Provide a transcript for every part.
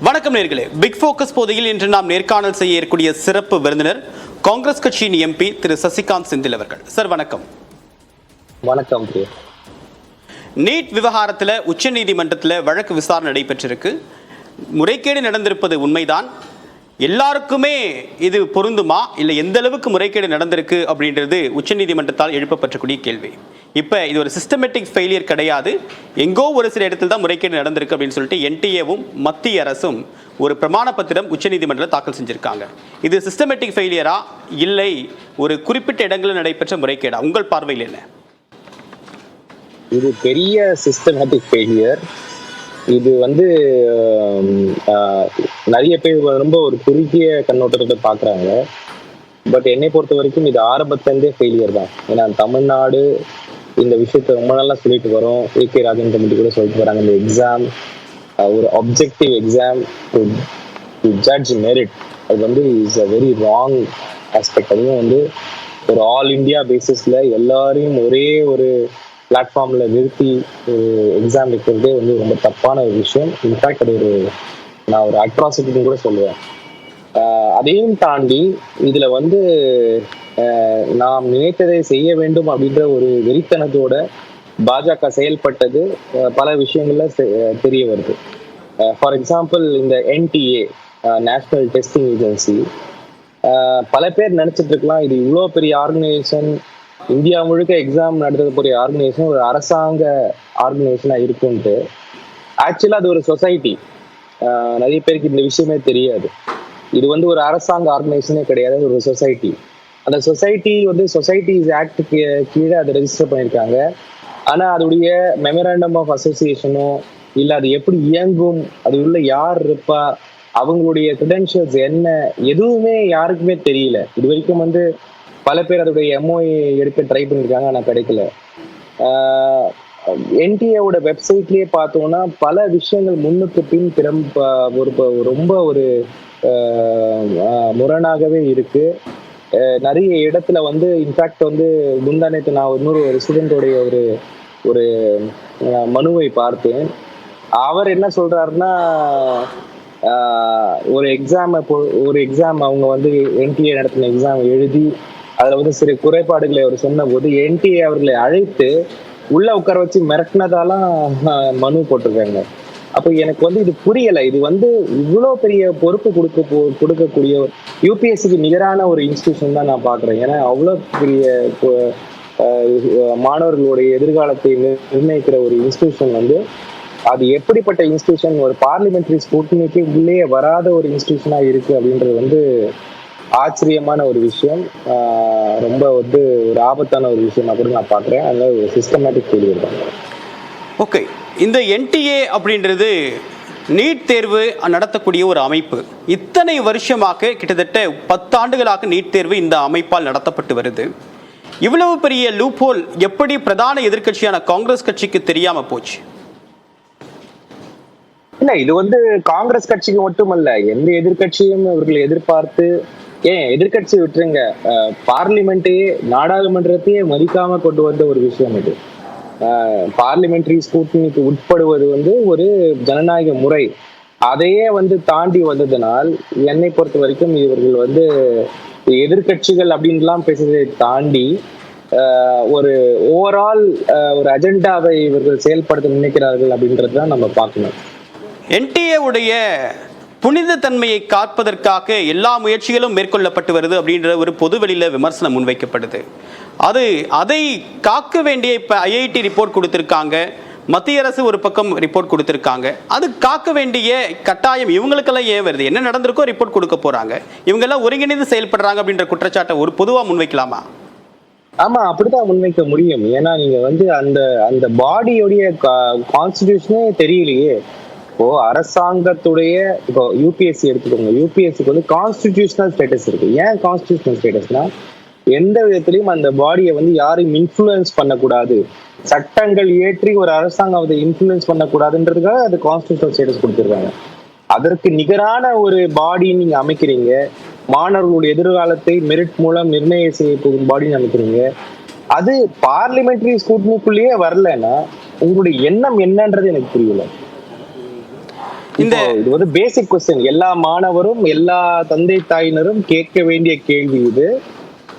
வணக்கம் நேர்களே. Big focus போதையில் இன்று நாம் நேர்காணல் செய்ய இருக்கக்கூடிய சிறப்பு விருந்தினர் காங்கிரஸ் கட்சியின் எம்பி திரு சசிகாந்த் செந்தில் அவர்கள். சார் வணக்கம். வணக்கம். நீட் விவகாரத்தில் உச்சநீதிமன்றத்தில் வழக்கு விசாரணை நடைபெற்றிருக்கு. முறைகேடு நடந்திருப்பது உண்மைதான். எல்லாருக்குமே இது பொருந்துமா? இல்லை எந்த அளவுக்கு முறைகேடு நடந்திருக்கு அப்படின்றது உச்சநீதிமன்றத்தால் எழுப்பப்பட்டக்கூடிய கேள்வி. இப்போ இது ஒரு சிஸ்டமேட்டிக் ஃபெயிலியர் கிடையாது. எங்கோ ஒரு சில இடத்துல தான் முறைகேடு நடந்திருக்கு அப்படின்னு சொல்லிட்டு என்டிஏவும் மத்திய அரசும் ஒரு பிரமாண பத்திரம் உச்சநீதிமன்றத்தில் தாக்கல் செஞ்சிருக்காங்க. இது சிஸ்டமேட்டிக் ஃபெயிலியரா இல்லை. ஒரு குறிப்பிட்ட இடங்களில் நடைபெற்ற முறைகேடா? உங்கள் பார்வையில் என்ன? இது பெரிய சிஸ்டமேட்டிக் ஃபெயிலியர் இது வந்து ஆஹ், நிறைய பேர் ரொம்ப ஒரு குறுகிய கண்ணோட்டத்தை பார்க்குறாங்க பட் என்னை பொறுத்த வரைக்கும் இது ஆரம்பத்திலேருந்தே ஃபெயிலியர் தான். ஏன்னா தமிழ்நாடு இந்த விஷயத்த ரொம்ப நல்லா சொல்லிட்டு வரோம். ஏ கே ராஜன் கமிட்டி கூட சொல்லிட்டு வராங்க. இந்த எக்ஸாம் ஒரு objective exam to to judge merit அது வந்து is a very wrong aspect அதுவும் வந்து ஒரு ஆல் இந்தியா பேசிஸ்ல எல்லாரையும் ஒரே ஒரு பிளாட்ஃபார்ம்ல நிறுத்தி ஒரு எக்ஸாம் வைக்கிறதே வந்து ரொம்ப தப்பான ஒரு விஷயம். இன்ஃபேக்ட் அது ஒரு நான் ஒரு அட்ராசிட்டின்னு கூட சொல்லுவேன். அதையும் தாண்டி இதுல வந்து நாம் நினைத்ததை செய்ய வேண்டும் அப்படின்ற ஒரு வெறித்தனத்தோட பாஜக செயல்பட்டது பல விஷயங்கள்ல செ- தெரிய வருது. ஃபார் எக்ஸாம்பிள் இந்த என்டிஏ நேஷனல் டெஸ்டிங் ஏஜென்சி பல பேர் நினைச்சிட்டு இருக்கலாம் இது இவ்வளோ பெரிய ஆர்கனைசேஷன் இந்தியா முழுக்க எக்ஸாம் நடத்தக்கூடிய ஆர்கனைசேஷன் ஒரு அரசாங்க ஆர்கனைசேஷனாக இருக்குன்ட்டு ஆக்சுவலா அது ஒரு சொசைட்டி நிறைய பேருக்கு இந்த விஷயமே தெரியாது. இது வந்து ஒரு அரசாங்க ஆர்கனைசேஷனே கிடையாது ஒரு சொசைட்டி அந்த சொசைட்டி வந்து சொசைட்டிஸ் ஆக்ட் கீழே அதை ரெஜிஸ்டர் பண்ணியிருக்காங்க. ஆனால் அதோடைய மெமராண்டம் ஆஃப் அசோசியேஷனோ இல்லை அது எப்படி இயங்கும் அது உள்ள யார் இருப்பா அவங்களுடைய கிரெடென்ஷியல்ஸ் என்ன எதுவுமே யாருக்குமே தெரியல. இது வரைக்கும் வந்து பல பேர் அதோடைய எம்ஓஏ எடுக்க ட்ரை பண்ணியிருக்காங்க ஆனால் கிடைக்கல. என்டிஏவோட வெப்சைட்லயே பார்த்தோம்னா பல விஷயங்கள் முன்னுக்கு பின் திறம்ப ஒரு ரொம்ப ஒரு முரணாகவே இருக்கு. நிறைய இடத்துல வந்து இன்ஃபேக்ட் வந்து முந்தானத்து நான் இன்னொரு ஒரு ஸ்டூடெண்டோடைய ஒரு ஒரு மனுவை பார்த்தேன். அவர் என்ன சொல்றாருன்னா ஒரு எக்ஸாம் ஒரு எக்ஸாம் அவங்க வந்து என்டிஏ நடத்தின எக்ஸாம் எழுதி அதில் வந்து சிறு குறைபாடுகளை அவர் சொன்னபோது என்டிஏ அவர்களை அழைத்து உள்ள உட்கார வச்சு மிரட்டினதாலாம் மனு போட்டிருக்காங்க. அப்போ எனக்கு வந்து இது புரியல. இது வந்து இவ்வளோ பெரிய பொறுப்பு கொடுக்க போ- கொடுக்கக்கூடிய யூபிஎஸ்சிக்கு நிகரான ஒரு இன்ஸ்டியூஷன் தான் நான் பார்க்குறேன் ஏன்னா அவ்வளோ பெரிய மாணவர்களுடைய எதிர்காலத்தை நிர்ணயிக்கிற ஒரு இன்ஸ்டியூஷன் வந்து அது எப்படிப்பட்ட இன்ஸ்டியூஷன் ஒரு பார்லிமெண்ட்ரி ஸ்கூட்டினிக்கு உள்ளே வராத ஒரு இன்ஸ்டியூஷனாக இருக்குது அப்படின்றது வந்து ஆச்சரியமான ஒரு விஷயம். ரொம்ப வந்து ஒரு ஆபத்தான ஒரு விஷயமா கூட நான் பார்க்குறேன். அதனால ஒரு சிஸ்டமேட்டிக் ஃபெயிலியர் தான் ஓகே இந்த என்டிஏ அப்படின்றது நீட் தேர்வு நடத்தக்கூடிய ஒரு அமைப்பு. இத்தனை வருஷமாக கிட்டத்தட்ட பத்தாண்டுகளாக நீட் தேர்வு இந்த அமைப்பால் நடத்தப்பட்டு வருது. இவ்வளவு பெரிய லூப்ஹோல் எப்படி பிரதான எதிர்க்கட்சியான காங்கிரஸ் கட்சிக்கு தெரியாம போச்சு? இல்ல இது வந்து காங்கிரஸ் கட்சிக்கு மட்டுமல்ல. எந்த எதிர்க்கட்சியும் இவர்கள் எதிர்பார்த்து ஏன் எதிர்க்கட்சி விட்டுருங்க? பார்லிமெண்ட்டையே நாடாளுமன்றத்தையே மதிக்காம கொண்டு வந்த ஒரு விஷயம் இது. பார்லிமெண்டரி ஸ்கூட்டனிக்கு உட்படுவது வந்து ஒரு ஜனநாயக முறை. அதையே வந்து தாண்டி வந்ததனால் என்னை பொறுத்த வரைக்கும் இவர்கள் வந்து எதிர்க்கட்சிகள் அப்படின்லாம் பேசுறதை தாண்டி ஒரு ஓவரால் ஒரு அஜெண்டாவை இவர்கள் செயல்படுத்த நினைக்கிறார்கள் அப்படின்றது தான் நம்ம பார்க்கணும். என்டிஏ உடைய புனித தன்மையை காப்பதற்காக எல்லா முயற்சிகளும் மேற்கொள்ளப்பட்டு வருது அப்படின்ற ஒரு பொதுவெளியில் விமர்சனம் முன்வைக்கப்படுது. அது அதை காக்க வேண்டிய இப்போ ஐஐடி ரிப்போர்ட் கொடுத்துருக்காங்க. மத்திய அரசு ஒரு பக்கம் ரிப்போர்ட் கொடுத்துருக்காங்க. அது காக்க வேண்டிய கட்டாயம் இவங்களுக்கெல்லாம் ஏன் வருது? என்ன நடந்திருக்கோ ரிப்போர்ட் கொடுக்க போகிறாங்க இவங்கெல்லாம் ஒருங்கிணைந்து செயல்படுறாங்க அப்படின்ற குற்றச்சாட்டை ஒரு பொதுவாக முன்வைக்கலாமா? ஆமா அப்படிதான் முன்வைக்க முடியும். ஏன்னா நீங்க வந்து அந்த அந்த பாடியோடைய கான்ஸ்டிடியூஷனே தெரியலையே. இப்போ அரசாங்கத்துடைய இப்போ யூபிஎஸ்சி எடுத்துக்கோங்க. யூபிஎஸ்சிக்கு வந்து கான்ஸ்டிடியூஷனல் ஸ்டேட்டஸ் இருக்கு. ஏன் கான்ஸ்டிடியூஷனல் ஸ்டேட்டஸ்னா எந்த விதத்திலையும் அந்த பாடியை வந்து யாரையும் இன்ஃப்ளூயன்ஸ் பண்ணக்கூடாது. சட்டங்கள் இயற்றி ஒரு அரசாங்கம் அதை இன்ஃப்ளூயன்ஸ் பண்ணக்கூடாதுன்றதுக்காக அது கான்ஸ்டிடியூஷனல் ஸ்டேட்டஸ் கொடுத்துருக்காங்க. அதற்கு நிகரான ஒரு பாடி நீங்க அமைக்கிறீங்க. மாணவர்களுடைய எதிர்காலத்தை மெரிட் மூலம் நிர்ணயம் செய்ய போகும் பாடி அமைக்கிறீங்க. அது பார்லிமெண்டரி ஸ்கூட்னிக்குள்ளேயே வரலன்னா உங்களுடைய எண்ணம் என்னன்றது எனக்கு புரியல. இந்த- இது வந்து பேசிக் கொஸ்டின் எல்லா மாணவரும் எல்லா தந்தை தாயினரும் கேட்க வேண்டிய கேள்வி இது.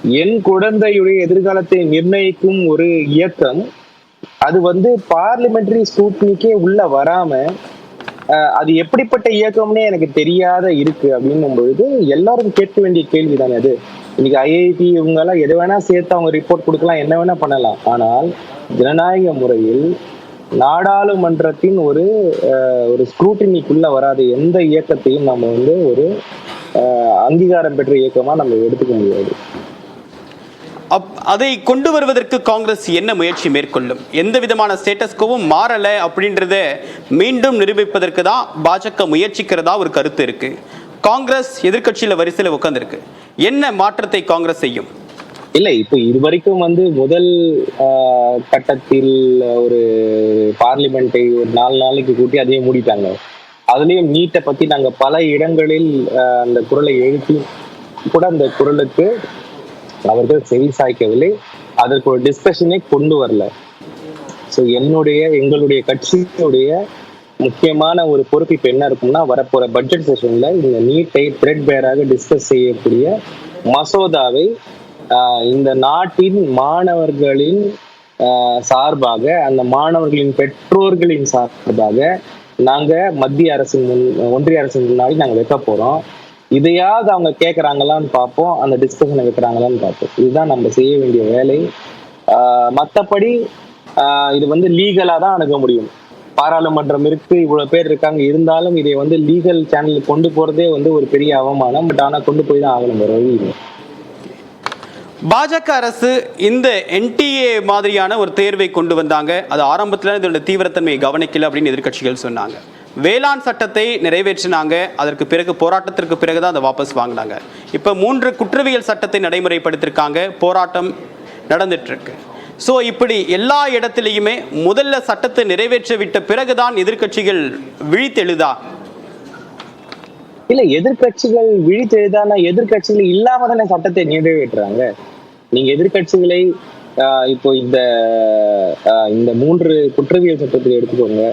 என் குழந்தையுடைய எதிர்காலத்தை நிர்ணயிக்கும் ஒரு இயக்கம். அது வந்து பார்லிமெண்டரி ஸ்கூட்னிக்கே உள்ள வராம அது எப்படிப்பட்ட இயக்கம்னே எனக்கு தெரியாத இருக்கு அப்படின்னும் பொழுது எல்லாரும் கேட்க வேண்டிய கேள்வி தானே அது. இன்னைக்கு ஐஐடி இவங்க எல்லாம் எது வேணா சேர்த்து அவங்க ரிப்போர்ட் கொடுக்கலாம் என்ன வேணா பண்ணலாம். ஆனால் ஜனநாயக முறையில் நாடாளுமன்றத்தின் ஒரு ஒரு ஸ்க்ரூட்டினிக்குள்ள வராத எந்த இயக்கத்தையும் நம்ம வந்து ஒரு அங்கீகாரம் பெற்ற இயக்கமா நம்ம எடுத்துக்க முடியாது. அப் அதை கொண்டு வருவதற்கு காங்கிரஸ் என்ன முயற்சி மேற்கொள்ளும்? எந்த விதமான ஸ்டேட்டஸ்கோவும் மாறல அப்படின்றத மீண்டும் நிரூபிப்பதற்கு தான் பாஜக முயற்சிக்கிறதா ஒரு கருத்து இருக்கு. காங்கிரஸ் எதிர்க்கட்சியில வரிசையில் உட்கார்ந்திருக்கு. என்ன மாற்றத்தை காங்கிரஸ் செய்யும்? இல்லை இப்போ இதுவரைக்கும் வந்து முதல் ஆஹ், கட்டத்தில் ஒரு பார்லிமெண்ட்டை ஒரு நாலு நாளைக்கு கூட்டி அதையும் மூடிட்டாங்க. அதுலயும் நீட்டை பத்தி நாங்க பல இடங்களில் அந்த குரலை எழுப்பி கூட அந்த குரலுக்கு அவர்கள் செவி சாய்க்கவில்லை. அதற்கு ஒரு டிஸ்கஷனே கொண்டு வரல. ஸோ என்னுடைய எங்களுடைய கட்சியினுடைய முக்கியமான ஒரு பொறுப்பு இப்போ என்ன இருக்கும்னா வரப்போற பட்ஜெட் செஷன்ல இந்த நீட்டை த்ரெட் பேராக டிஸ்கஸ் செய்யக்கூடிய மசோதாவை இந்த நாட்டின் மாணவர்களின் ஆஹ், சார்பாக அந்த மாணவர்களின் பெற்றோர்களின் சார்பாக நாங்க மத்திய அரசின் முன் ஒன்றிய அரசின் முன்னாடி நாங்க வைக்க போறோம். இதையாவது அவங்க கேட்கறாங்களான்னு பார்ப்போம். அந்த டிஸ்கஷனை வைக்கிறாங்களான்னு பார்ப்போம். இதுதான் நம்ம செய்ய வேண்டிய வேலை. ஆஹ் மத்தபடி ஆஹ் இது வந்து லீகலா தான் அணுக முடியும். பாராளுமன்றம் இருக்கு இவ்வளவு பேர் இருக்காங்க. இருந்தாலும் இதை வந்து லீகல் சேனலுக்கு கொண்டு போறதே வந்து ஒரு பெரிய அவமானம். பட் ஆனா கொண்டு போய் தான் ஆகணும் வேற வழி இல்லை. பாஜக அரசு இந்த என்டிஏ மாதிரியான ஒரு தேர்வை கொண்டு வந்தாங்க. அது ஆரம்பத்தில் இதோட தீவிரத்தன்மையை கவனிக்கல அப்படின்னு எதிர்க்கட்சிகள் சொன்னாங்க. வேளாண் சட்டத்தை நிறைவேற்றினாங்க. அதற்கு பிறகு போராட்டத்திற்கு பிறகு தான் அதை வாபஸ் வாங்கினாங்க. இப்போ மூன்று குற்றவியல் சட்டத்தை நடைமுறைப்படுத்திருக்காங்க. போராட்டம் நடந்துட்டு இருக்கு ஸோ இப்படி எல்லா இடத்துலையுமே முதல்ல சட்டத்தை நிறைவேற்ற விட்ட பிறகுதான் எதிர்க்கட்சிகள் விழித்தெழுதா? இல்ல எதிர்க்கட்சிகள் விழித்தெழுதானா எதிர்க்கட்சிகள் இல்லாம தானே சட்டத்தை நிறைவேற்றுறாங்க? நீங்க எதிர்க்கட்சிகளை ஆஹ் இப்போ இந்த ஆஹ் இந்த மூன்று குற்றவியல் சட்டத்தை எடுத்துக்கோங்க.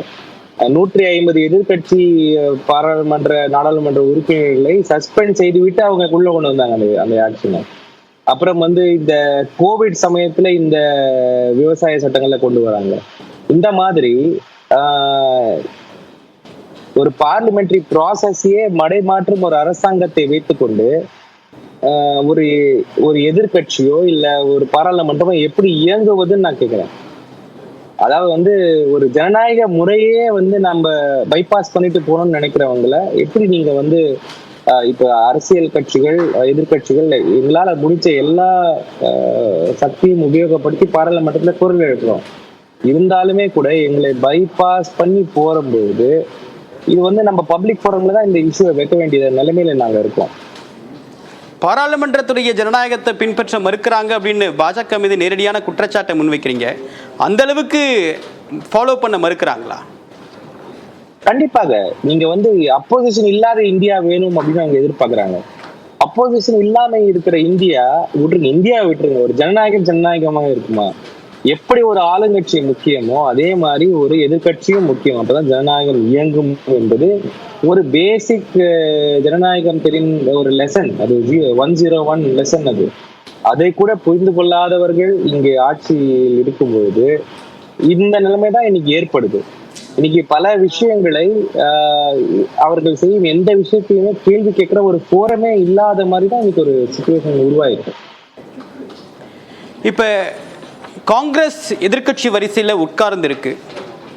நூற்றி ஐம்பது எதிர்க்கட்சி பாராளுமன்ற நாடாளுமன்ற உறுப்பினர்களை சஸ்பெண்ட் செய்துவிட்டு அவங்க உள்ள கொண்டு வந்தாங்க அந்த அந்த ஆக்ஷனை அப்புறம் வந்து இந்த கோவிட் சமயத்துல இந்த விவசாய சட்டங்களை கொண்டு வராங்க. இந்த மாதிரி ஆஹ் ஒரு பார்லிமெண்டரி ப்ராசஸையே மடை மாற்றும் ஒரு அரசாங்கத்தை வைத்துக்கொண்டு ஒரு ஒரு எதிர்க்கட்சியோ இல்ல ஒரு பாராளுமன்றமோ எப்படி இயங்குவதுன்னு நான் கேக்குறேன். அதாவது வந்து ஒரு ஜனநாயக முறையே வந்து நம்ம பைபாஸ் பண்ணிட்டு போகணும்னு நினைக்கிறவங்கள எப்படி நீங்க வந்து இப்ப அரசியல் கட்சிகள் எதிர்கட்சிகள் எங்களால முடிச்ச எல்லா சக்தியும் உபயோகப்படுத்தி பாராளுமன்றத்துல குரல் எழுப்புறோம். இருந்தாலுமே கூட எங்களை பைபாஸ் பண்ணி போகும்போது இது வந்து நம்ம பப்ளிக் ஃபோரம்ல தான் இந்த இஷ்யூவை வைக்க வேண்டிய நிலைமையில நாங்க இருக்கோம். பாராளுமன்றத்துடைய ஜனநாயகத்தை பின்பற்ற மறுக்கிறாங்க அப்படின்னு பாஜக மீது நேரடியான குற்றச்சாட்டை முன்வைக்கிறீங்க. அந்த அளவுக்கு ஃபாலோ பண்ண மறுக்கிறாங்களா? கண்டிப்பாக. நீங்க வந்து அப்போசிஷன் இல்லாத இந்தியா வேணும் அப்படின்னு அவங்க எதிர்பார்க்கறாங்க. அப்போசிஷன் இல்லாம இருக்கிற இந்தியா விட்டுருங்க இந்தியா விட்டுருங்க. ஒரு ஜனநாயகம் ஜனநாயகமாக இருக்குமா? எப்படி ஒரு ஆளுங்கட்சி முக்கியமோ அதே மாதிரி ஒரு எதிர்க்கட்சியும் முக்கியம். அப்பதான் ஜனநாயகம் இயங்கும் என்பது ஒரு பேசிக் ஜனநாயகம் தெரிந்த ஒரு லெசன் அது ஒன் ஜீரோ ஒன் லெசன் அது. அதை கூட புரிந்து கொள்ளாதவர்கள் இங்கே ஆட்சியில் இருக்கும்போது இந்த நிலைமை தான் இன்னைக்கு ஏற்படுது. இன்னைக்கு பல விஷயங்களை அவர்கள் செய்யும் எந்த விஷயத்தையுமே கேள்வி கேட்கிற ஒரு போரமே இல்லாத மாதிரி தான் இன்னைக்கு ஒரு சுச்சுவேஷன் உருவாயிருக்கு. இப்போ காங்கிரஸ் எதிர்க்கட்சி வரிசையில் உட்கார்ந்து இருக்கு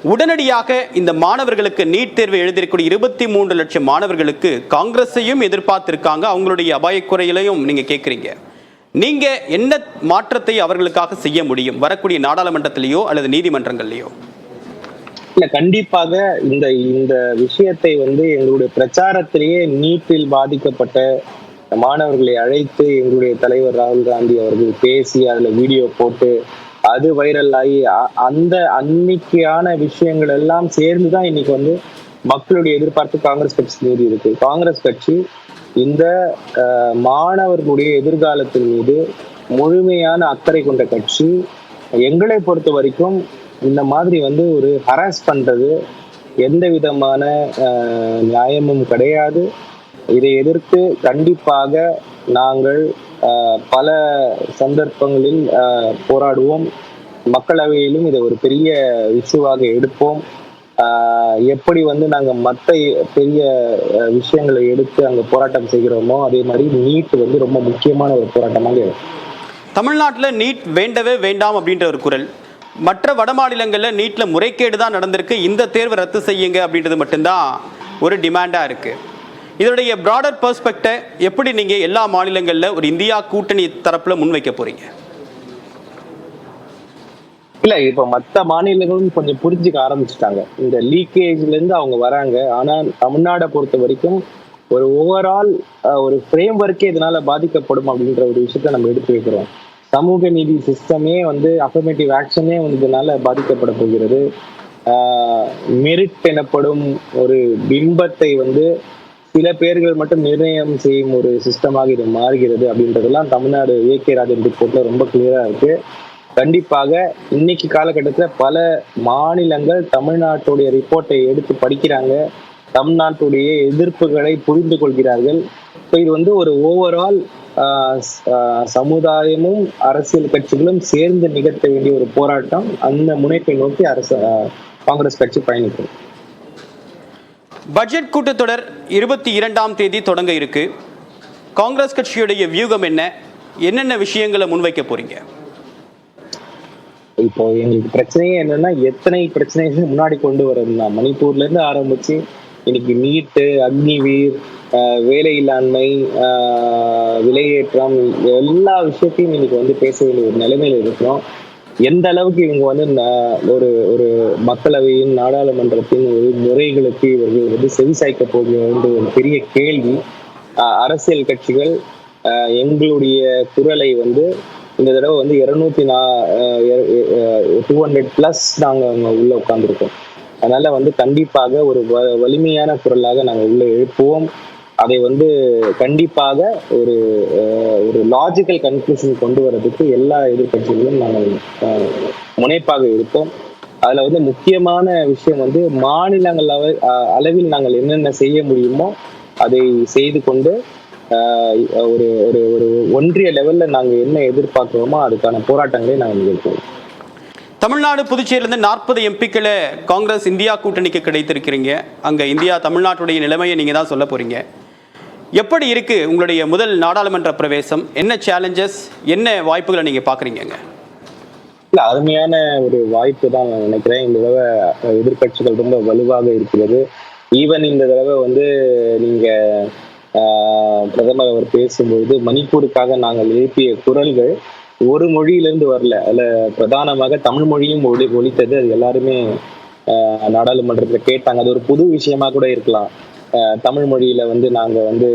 உடனடியாக இந்த மாணவர்களுக்கு நீட் தேர்வு எழுதியிருக்கக்கூடிய இருபத்தி மூன்று லட்சம் மாணவர்களுக்கு காங்கிரஸையும் எதிர்பார்த்திருக்காங்க. அவங்களுடைய அபாயக்குறையிலையும் நீங்க கேட்குறீங்க நீங்க என்ன மாற்றத்தை அவர்களுக்காக செய்ய முடியும்? வரக்கூடிய நாடாளுமன்றத்திலேயோ அல்லது நீதிமன்றங்கள்லையோ? இல்ல கண்டிப்பாக இந்த இந்த விஷயத்தை வந்து எங்களுடைய பிரச்சாரத்திலேயே நீட்டில் பாதிக்கப்பட்ட மாணவர்களை அழைத்து எங்களுடைய தலைவர் ராகுல் காந்தி அவர்கள் பேசி அதுல வீடியோ போட்டு அது வைரல் ஆகி அ- அந்த அன்னைக்கான விஷயங்கள் எல்லாம் சேர்ந்துதான் இன்னைக்கு வந்து மக்களுடைய எதிர்பார்ப்பு காங்கிரஸ் கட்சி மீது இருக்கு. காங்கிரஸ் கட்சி இந்த மாணவர்களுடைய எதிர்காலத்தின் மீது முழுமையான அக்கறை கொண்ட கட்சி. எங்களை பொறுத்த வரைக்கும் இந்த மாதிரி வந்து ஒரு ஹராஸ் பண்றது எந்த விதமான நியாயமும் கிடையாது. இதை எதிர்த்து கண்டிப்பாக நாங்கள் பல சந்தர்ப்பங்களில் போராடுவோம். மக்களவையிலும் இதை ஒரு பெரிய இஷ்யூவாக எடுப்போம். எப்படி வந்து நாங்கள் மற்ற பெரிய விஷயங்களை எடுத்து அங்கே போராட்டம் செய்கிறோமோ அதே மாதிரி நீட் வந்து ரொம்ப முக்கியமான ஒரு போராட்டமாக இருக்கும். தமிழ்நாட்டில் நீட் வேண்டவே வேண்டாம் அப்படின்ற ஒரு குரல். மற்ற வட மாநிலங்களில் நீட்டில் முறைகேடு தான் நடந்திருக்கு. இந்த தேர்வை ரத்து செய்யுங்க அப்படின்றது மட்டும்தான் ஒரு டிமாண்டாக இருக்குது இதனுடைய ப்ராடர் பெர்ஸ்பெக்டை எப்படி நீங்கள் எல்லா மாநிலங்களில் ஒரு இந்தியா கூட்டணி தரப்பில் முன்வைக்க போகிறீங்க இல்ல இப்ப மத்த மாநிலங்களும் கொஞ்சம் புரிஞ்சுக்க ஆரம்பிச்சுட்டாங்க. இந்த லீக்கேஜ்ல இருந்து அவங்க வராங்க. ஆனா தமிழ்நாடை பொறுத்த வரைக்கும் ஒரு ஓவரால் ஒரு ஃப்ரேம் ஒர்க்கே இதனால பாதிக்கப்படும் அப்படின்ற ஒரு விஷயத்த நம்ம எடுத்து வைக்கிறோம். சமூக நீதி சிஸ்டமே வந்து அஃபர்மேட்டிவ் ஆக்ஷனே வந்து இதனால பாதிக்கப்பட போகிறது. மெரிட் எனப்படும் ஒரு பிம்பத்தை வந்து சில பேர்கள் மட்டும் நிர்ணயம் செய்யும் ஒரு சிஸ்டமாக இது மாறுகிறது அப்படின்றதெல்லாம் தமிழ்நாடு ஏ கே ராஜன் ரிப்போர்ட்ல ரொம்ப கிளியரா இருக்கு. கண்டிப்பாக இன்னைக்கு காலகட்டத்தில் பல மாநிலங்கள் தமிழ்நாட்டுடைய ரிப்போர்ட்டை எடுத்து படிக்கிறாங்க. தமிழ்நாட்டுடைய எதிர்ப்புகளை புரிந்து கொள்கிறார்கள். ஸோ இது வந்து ஒரு ஓவரால் சமுதாயமும் அரசியல் கட்சிகளும் சேர்ந்து நிகழ்த்த வேண்டிய ஒரு போராட்டம். அந்த முனைப்பை நோக்கி அரசு காங்கிரஸ் கட்சி பயணிக்கும் பட்ஜெட் கூட்டத்தொடர் இருபத்தி இரண்டாம் தேதி தொடங்க இருக்கு. காங்கிரஸ் கட்சியுடைய வியூகம் என்ன? என்னென்ன விஷயங்களை முன்வைக்க போறீங்க? இப்போ எங்களுக்கு பிரச்சனையே என்னன்னா எத்தனை பிரச்சனைகள் முன்னாடி கொண்டு வரதுன்னா மணிப்பூர்ல இருந்து ஆரம்பிச்சு இன்னைக்கு நீட்டு அக்னிவீர் ஆஹ் வேலையில்லாண்மை ஆஹ் விலையேற்றம் எல்லா விஷயத்தையும் இன்னைக்கு வந்து பேச வேண்டிய ஒரு நிலைமையில இருக்கிறோம். எந்த அளவுக்கு இவங்க வந்து ஒரு ஒரு மக்களவையின் நாடாளுமன்றத்தின் ஒரு முறைகளுக்கு இவர்கள் வந்து செவிசாய்க்க போகிறது ஒரு பெரிய கேள்வி அரசியல் கட்சிகள் எங்களுடைய குரலை வந்து இந்த தடவை வந்து இருநூத்தி நா டூ ஹண்ட்ரட் பிளஸ் நாங்க அங்க உள்ள உட்கார்ந்துருக்கோம். அதனால வந்து கண்டிப்பாக ஒரு வ- வலிமையான குரலாக நாங்க உள்ள எழுப்புவோம். அதை வந்து கண்டிப்பாக ஒரு ஒரு லாஜிக்கல் கன்க்ளூஷன் கொண்டு வரதுக்கு எல்லா எதிர்க்கட்சிகளும் நாங்கள் முனைப்பாக இருப்போம். அதுல வந்து முக்கியமான விஷயம் வந்து மாநிலங்கள் அளவில் நாங்கள் என்னென்ன செய்ய முடியுமோ அதை செய்து கொண்டு ஒரு ஒரு ஒரு ஒன்றிய லெவல்ல நாங்கள் என்ன எதிர்பார்க்கிறோமோ அதுக்கான போராட்டங்களை நாங்கள் நிகழ்த்துவோம் தமிழ்நாடு புதுச்சேரியிலிருந்து நாற்பது எம்பிக்களை காங்கிரஸ் இந்தியா கூட்டணிக்கு கிடைத்திருக்கிறீங்க. அங்கே இந்தியா தமிழ்நாட்டுடைய நிலைமையை நீங்கள் தான் சொல்ல போகிறீங்க எப்படி இருக்கு உங்களுடைய முதல் நாடாளுமன்ற பிரவேசம்? என்ன சேலஞ்சஸ் என்ன வாய்ப்புகளை நீங்க பாக்குறீங்க இல்ல அருமையான ஒரு வாய்ப்பு தான் நான் நினைக்கிறேன். இந்த தடவை எதிர்கட்சிகள் எதிர்க்கட்சிகள் ரொம்ப வலுவாக இருக்கிறது. ஈவன் இந்த தடவை வந்து நீங்க ஆஹ், பிரதமர் அவர் பேசும்பொழுது மணிப்பூருக்காக நாங்கள் எழுப்பிய குரல்கள் ஒரு மொழியிலிருந்து வரல. அதுல பிரதானமாக தமிழ் மொழியும் ஒளி ஒழித்தது அது எல்லாருமே ஆஹ், நாடாளுமன்றத்துல கேட்டாங்க. அது ஒரு புது விஷயமா கூட இருக்கலாம். தமிழ் மொழியில வந்து நாங்க வந்து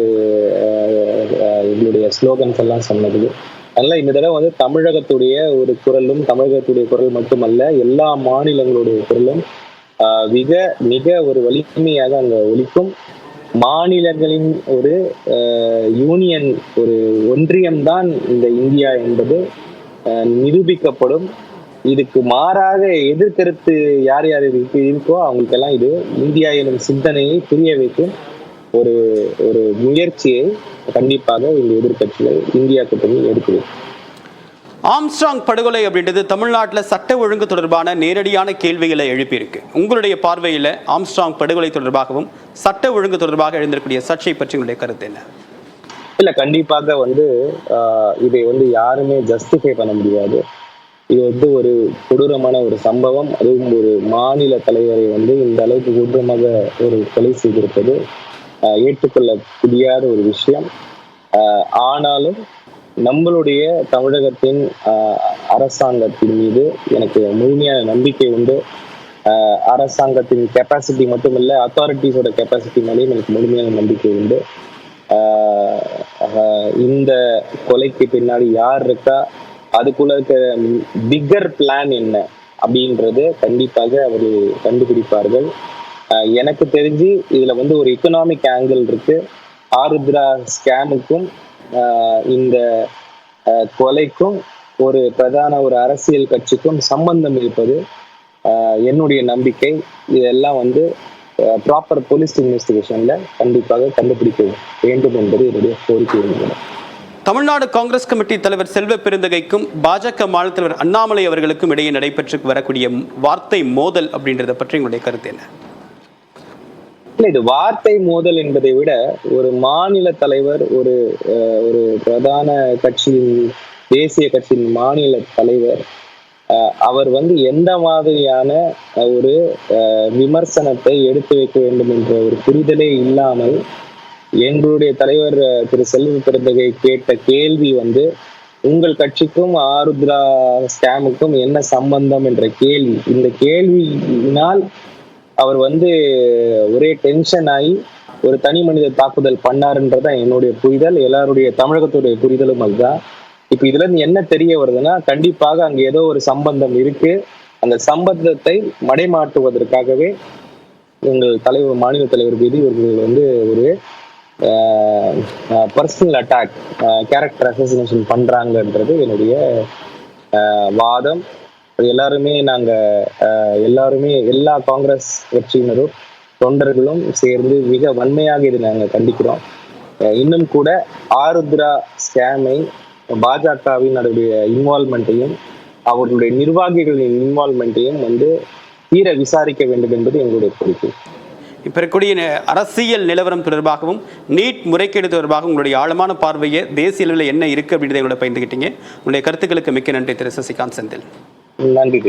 ஆஹ், எங்களுடைய ஸ்லோகன்ஸ் எல்லாம் சொன்னது. அதனால இந்த தடவை வந்து தமிழகத்துடைய ஒரு குரலும் தமிழகத்துடைய குரல் மட்டுமல்ல எல்லா மாநிலங்களுடைய குரலும் மிக மிக ஒரு வலிமையாக அங்க ஒலிக்கும். மாநிலங்களின் ஒரு ஆஹ், யூனியன் ஒரு ஒன்றியம்தான் இந்த இந்தியா என்பது ஆஹ், நிரூபிக்கப்படும். இதுக்கு மாறாக எதிர்கருத்து யார் யார் இருக்கு இருக்கோ அவங்களுக்கெல்லாம் இது இந்தியா எனும் சிந்தனையை புரிய வைக்கும் ஒரு ஒரு முயற்சியை கண்டிப்பாக இந்த எதிர்க்கட்சிகள் இந்தியா கூட்டணி எடுக்குது ஆம்ஸ்ட்ராங் படுகொலை அப்படின்றது தமிழ்நாட்டில் சட்ட ஒழுங்கு தொடர்பான நேரடியான கேள்விகளை எழுப்பியிருக்கு. உங்களுடைய பார்வையில் ஆம்ஸ்ட்ராங் படுகொலை தொடர்பாகவும் சட்ட ஒழுங்கு தொடர்பாக எழுந்திருக்கக்கூடிய சர்ச்சை பற்றி உங்களுடைய கருத்து என்ன? இல்ல கண்டிப்பாக வந்து ஆஹ், இதை வந்து யாருமே ஜஸ்டிஃபை பண்ண முடியாது. இது வந்து ஒரு கொடூரமான ஒரு சம்பவம். அதுவும் ஒரு மாநில தலைவரை வந்து இந்த அளவுக்கு கொடூரமாக ஒரு கொலை செய்திருப்பது ஆஹ், ஏற்றுக்கொள்ள முடியாத ஒரு விஷயம். ஆஹ், ஆனாலும் நம்மளுடைய தமிழகத்தின் ஆஹ், அரசாங்கத்தின் மீது எனக்கு முழுமையான நம்பிக்கை உண்டு. ஆஹ், அரசாங்கத்தின் கெப்பாசிட்டி மட்டும் இல்லை அத்தாரிட்டிஸோட கெப்பாசிட்டி மேலேயும் எனக்கு முழுமையான நம்பிக்கை உண்டு. ஆஹ் ஆஹ் இந்த கொலைக்கு பின்னாடி யார் இருக்கா அதுக்குள்ள இருக்கிற பிக்கர் பிளான் என்ன அப்படின்றது கண்டிப்பாக அவர் கண்டுபிடிப்பார்கள். எனக்கு தெரிஞ்சு இதுல வந்து ஒரு எக்கனாமிக் ஆங்கிள் இருக்கு. ஆருத்ரா ஸ்கேமுக்கும் இந்த கொலைக்கும் ஒரு பிரதான ஒரு அரசியல் கட்சிக்கும் சம்பந்தம் இருப்பது என்னுடைய நம்பிக்கை. இதெல்லாம் வந்து ப்ராப்பர் போலீஸ் இன்வெஸ்டிகேஷன்ல கண்டிப்பாக கண்டுபிடிக்க வேண்டும் என்பது என்னுடைய கோரிக்கை. தமிழ்நாடு காங்கிரஸ் கமிட்டி தலைவர் செல்வ பெருந்தகைக்கும் பாஜக மாநில தலைவர் அண்ணாமலை அவர்களுக்கும் இடையே நடைபெற்று வரக்கூடிய வார்த்தை மோதல் அப்படின்றத பற்றி உங்களுடைய கருத்து என்ன? இது வார்த்தை மோதல் என்பதை விட ஒரு மாநில தலைவர் ஒரு அஹ், ஒரு பிரதான கட்சியின் தேசிய கட்சியின் மாநில தலைவர் அஹ், அவர் வந்து எந்த மாதிரியான ஒரு அஹ், விமர்சனத்தை எடுத்து வைக்க வேண்டும் என்ற ஒரு புரிதலே இல்லாமல் எங்களுடைய தலைவர் திரு செல்வ பிறந்தகை கேட்ட கேள்வி வந்து உங்கள் கட்சிக்கும் ஆருத்ரா ஸ்கேமுக்கும் என்ன சம்பந்தம் என்ற கேள்வி. இந்த கேள்வியினால் அவர் வந்து ஒரே டென்ஷன் ஆகி ஒரு தனி மனித தாக்குதல் பண்ணாருன்றதான் என்னுடைய புரிதல் எல்லாருடைய தமிழகத்துடைய புரிதலும் அதுதான். இப்ப இதுல இருந்து என்ன தெரிய வருதுன்னா கண்டிப்பாக அங்க ஏதோ ஒரு சம்பந்தம் இருக்கு. அந்த சம்பந்தத்தை மடைமாட்டுவதற்காகவே எங்கள் தலைவர் மாநில தலைவர் மீது இவர்கள் வந்து ஒரு பர்சனல் அட்டாக் கேரக்டர் அசோசினேஷன் பண்றாங்கன்றது என்னுடைய வாதம். அது எல்லாருமே நாங்கள் எல்லாருமே எல்லா காங்கிரஸ் கட்சியினரும் தொண்டர்களும் சேர்ந்து மிக வன்மையாக இதை நாங்கள் கண்டிக்கிறோம். இன்னும் கூட ஆருத்ரா ஸ்கேமை பாஜகவின் அதனுடைய இன்வால்மெண்ட்டையும் அவர்களுடைய நிர்வாகிகளின் இன்வால்மெண்ட்டையும் வந்து தீர விசாரிக்க வேண்டும் என்பது எங்களுடைய கோரிக்கை. இப்போ இருக்கக்கூடிய அரசியல் நிலவரம் தொடர்பாகவும் நீட் முறைகேடு தொடர்பாகவும் உங்களுடைய ஆழமான பார்வையை தேசிய அளவில் என்ன இருக்குது அப்படின்றத எங்களோட பயந்துகிட்டீங்க உங்களுடைய கருத்துக்களுக்கு மிக்க நன்றி திரு. சசிகாந்த் செந்தில். நன்றி